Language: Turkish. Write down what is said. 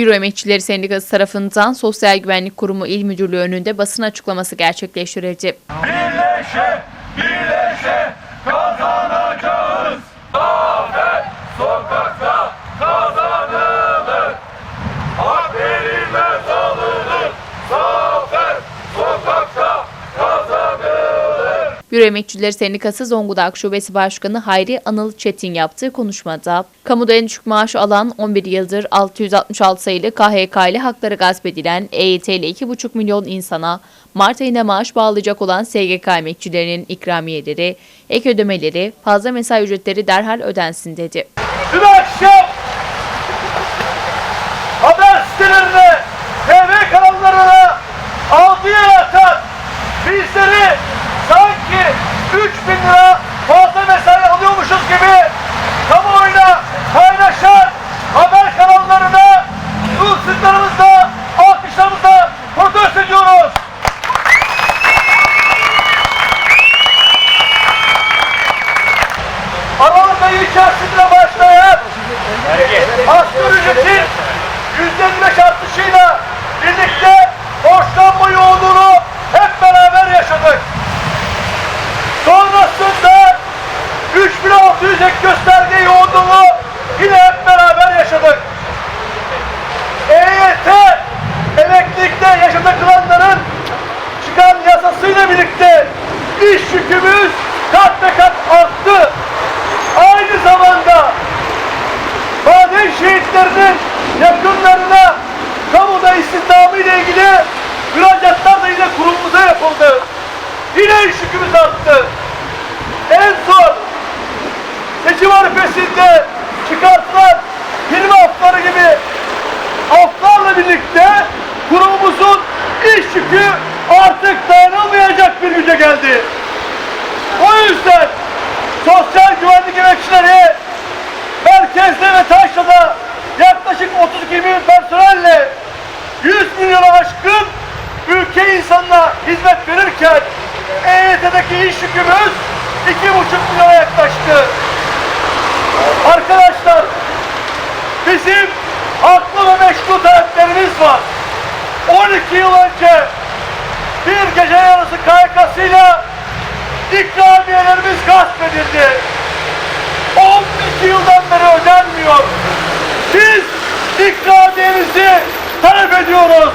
Büro Emekçileri Sendikası tarafından Sosyal Güvenlik Kurumu İl Müdürlüğü önünde basın açıklaması gerçekleştirildi. Birleşe, Büro Emekçileri Sendikası Zonguldak Şubesi Başkanı Hayri Anıl Çetin yaptığı konuşmada, kamuda en düşük maaş alan 11 yıldır 666 sayılı KHK ile hakları gasp edilen EYT ile 2,5 milyon insana Mart ayında maaş bağlayacak olan SGK emekçilerinin ikramiyeleri, ek ödemeleri, fazla mesai ücretleri derhal ödensin dedi. Dün Aralık ayı içerisinde başlayan asgari ücretin %55 artışıyla birlikte borçlanma yoğunluğunu hep beraber yaşadık. Sonrasında 3600 ek gösterge yoğunluğu yine hep beraber yaşadık. EYT emeklilikte yaşadıklarının çıkan yasasıyla birlikte iş yükümüz kat be kat arttı. Yakınlarına kamuda istihdamı ile ilgili müracaatlar da yine kurumumuza yapıldı. Yine iş yükümüz arttı. En son seçim arifesinde çıkartılan verirken EYT'deki iş yükümüz 2,5 milyona yaklaştı. Arkadaşlar bizim haklı ve meşru taleplerimiz var. 12 yıl önce bir gece yarısı KYK'sıyla ikramiyelerimiz gasp edildi. 12 yıldan beri ödenmiyor. Biz ikramiyemizi talep ediyoruz.